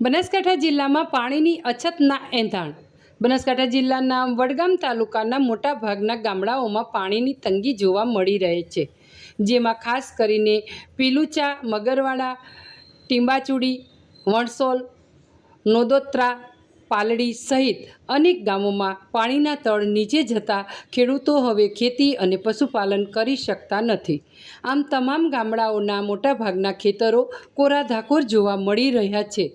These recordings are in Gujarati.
બનાસકાંઠા જિલ્લામાં પાણીની અછતના એંધાણ. બનાસકાંઠા જિલ્લાના વડગામ તાલુકાના મોટાભાગના ગામડાઓમાં પાણીની તંગી જોવા મળી રહે છે, જેમાં ખાસ કરીને પીલુચા, મગરવાડા, ટીંબાચુડી, વણસોલ, નોદોત્રા, પાલડી સહિત અનેક ગામોમાં પાણીના તળ નીચે જતા ખેડૂતો હવે ખેતી અને પશુપાલન કરી શકતા નથી. આમ તમામ ગામડાઓના મોટાભાગના ખેતરો કોરા ધાકોર જોવા મળી રહ્યા છે.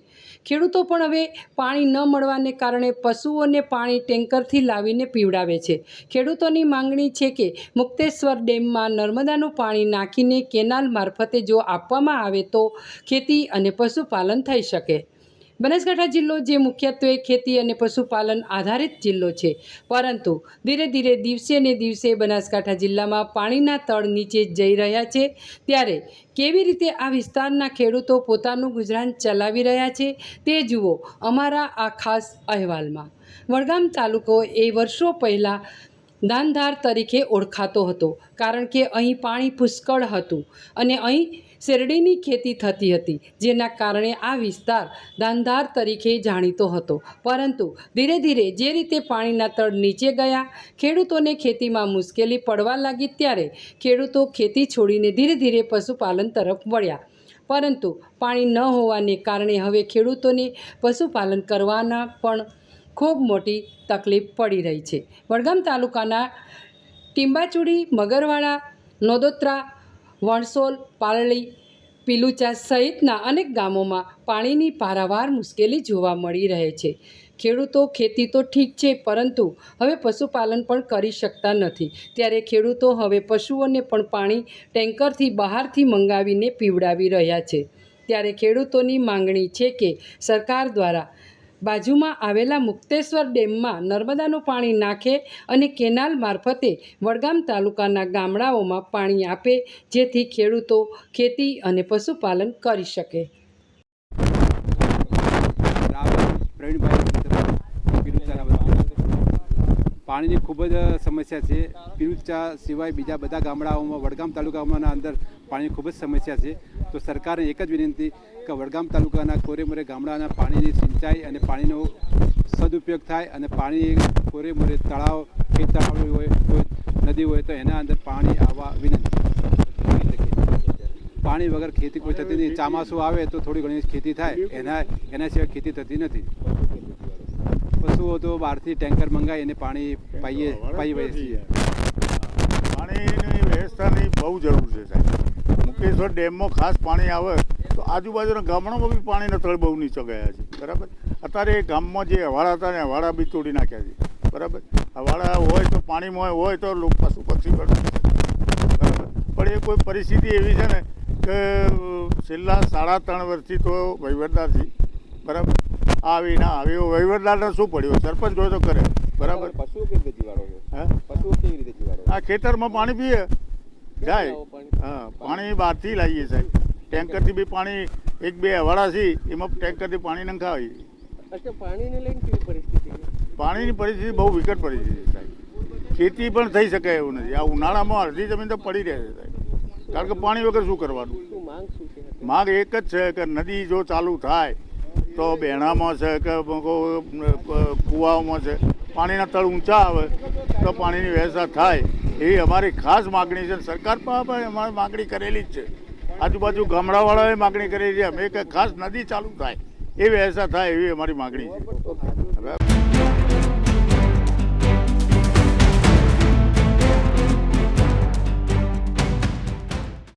ખેડૂતો પણ હવે પાણી ન મળવાને કારણે પશુઓને પાણી ટેન્કરથી લાવીને પીવડાવે છે. ખેડૂતોની માંગણી છે કે મુક્તેશ્વર ડેમમાં નર્મદાનું પાણી નાખીને કેનાલ મારફતે જો આપવામાં આવે તો ખેતી અને પશુપાલન થઈ શકે. બનાસકાંઠા જિલ્લો જે મુખ્યત્વે ખેતી અને પશુપાલન આધારિત જિલ્લો છે. પરંતુ ધીરે ધીરે દિવસે ને દિવસે બનાસકાંઠા જિલ્લામાં પાણીના તળ નીચે જઈ રહ્યા છે. ત્યારે કેવી રીતે આ વિસ્તારના ખેડૂતો પોતાનું ગુજરાન ચલાવી રહ્યા છે તે જુઓ અમારા આ ખાસ અહેવાલમાં. વડગામ તાલુકો એ વર્ષો પહેલાં દાનધાર તરીકે ઓળખાતો હતો. કારણ કે અહીં પાણી પુષ્કળ હતું અને અહીં શેરડીની ખેતી થતી હતી, જેના કારણે આ વિસ્તાર ધંધાર તરીકે જાણીતો હતો. પરંતુ ધીરે ધીરે જે રીતે પાણીના તળ નીચે ગયા, ખેડૂતોને ખેતીમાં મુશ્કેલી પડવા લાગી ત્યારે ખેડૂતો ખેતી છોડીને ધીરે ધીરે પશુપાલન તરફ વળ્યા. પરંતુ પાણી ન હોવાને કારણે હવે ખેડૂતોને પશુપાલન કરવાના પણ ખૂબ મોટી તકલીફ પડી રહી છે. વડગામ તાલુકાના ટીંબાચુડી, મગરવાડા, નોદોત્રા વણસોલ પાલડી પીલુચા સહિતના અનેક ગામોમાં પાણીની પારાવાર મુશ્કેલી જોવા મળી રહે છે. ખેડૂતો, ખેતી તો ઠીક છે, પરંતુ હવે પશુપાલન પણ કરી શકતા નથી. ત્યારે ખેડૂતો હવે પશુઓને પણ પાણી ટેન્કરથી બહારથી મંગાવીને પીવડાવી રહ્યા છે. ત્યારે ખેડૂતોની માંગણી છે કે સરકાર દ્વારા બાજુમાં આવેલા મુક્તેશ્વર ડેમમાં નર્મદાનું પાણી નાખે અને કેનાલ મારફતે વડગામ તાલુકાના ગામડાઓમાં પાણી આપે, જેથી ખેડૂતો ખેતી અને પશુપાલન કરી શકે. પ્રવીણભાઈ પીરુચાના બધા પાણીની ખૂબ જ સમસ્યા છે. પીરુચા સિવાય બીજા બધા ગામડાઓમાં, વડગામ તાલુકામાંના અંદર પાણીની ખૂબ જ સમસ્યા છે. તો સરકારને એક જ વિનંતી કે વડગામ તાલુકાના કોરેમોરે ગામડાના પાણીની સિંચાઈ અને પાણીનો સદુપયોગ થાય અને પાણી કોરેમોરે તળાવ કે તળાવ હોય નદી હોય તો એના અંદર પાણી આવવા વિનંતી. પાણી વગર ખેતી કોઈ થતી નહીં. ચામાસું આવે તો થોડી ઘણી ખેતી થાય. એના એના સિવાય ખેતી થતી નથી. પશુઓ તો બહારથી ટેન્કર મંગાવીને પાણી પાઈએ પાઈએ છીએ. પાણીની વ્યવસ્થાની બહુ જરૂર છે સાહેબ. મુકેશ્વર ડેમમાં ખાસ પાણી આવે તો આજુબાજુના ગામડામાં બી પાણીના તળ બહુ નીચો ગયા છે. બરાબર? અત્યારે એ ગામમાં જે હવાડા હતા ને હવાડા બી તોડી નાખ્યા છે. બરાબર? હવાડા હોય તો પાણીમાં હોય તો લોકો પશુ પક્ષી પણ બરાબર? પણ એ કોઈ પરિસ્થિતિ એવી છે ને કે છેલ્લા સાડા ત્રણ વર્ષથી તો વહીવટદારથી બરાબર? આવી ના આવી. વહીવટદારને શું પડ્યું? સરપંચ હોય તો કરે. બરાબર? પશુ કેવી રીતે જીવાડો હે? પશુ કેવી રીતે જીવાડો આ ખેતરમાં પાણી પીએ? જાય. હા પાણી બહારથી લાવીએ સાહેબ. ટેન્કરથી બી પાણી એક બે હવાડા છે એમાં ટેન્કરથી પાણી નંખાવી પાણીને લઈને કેવી પરિસ્થિતિ પાણીની પરિસ્થિતિ બહુ વિકટ પરિસ્થિતિ સાહેબ. ખેતી પણ થઈ શકે એવું નથી. આ ઉનાળામાં અડધી જમીન તો પડી રહે છે સાહેબ. કારણ કે પાણી વગર શું કરવાનું? માગ એક જ છે કે નદી જો ચાલુ થાય તો બેણામાં છે કે કુવાઓમાં છે. પાણીના તળ ઊંચા આવે, તો પાણીની વ્યવસ્થા થાય. એવી અમારી ખાસ માગણી છે. સરકાર પણ અમારે માગણી કરેલી જ છે. આજુબાજુ ગામડાવાળાએ માગણી કરેલી છે. અમે કે ખાસ નદી ચાલુ થાય. એ વ્યવસ્થા થાય એવી અમારી માગણી છે.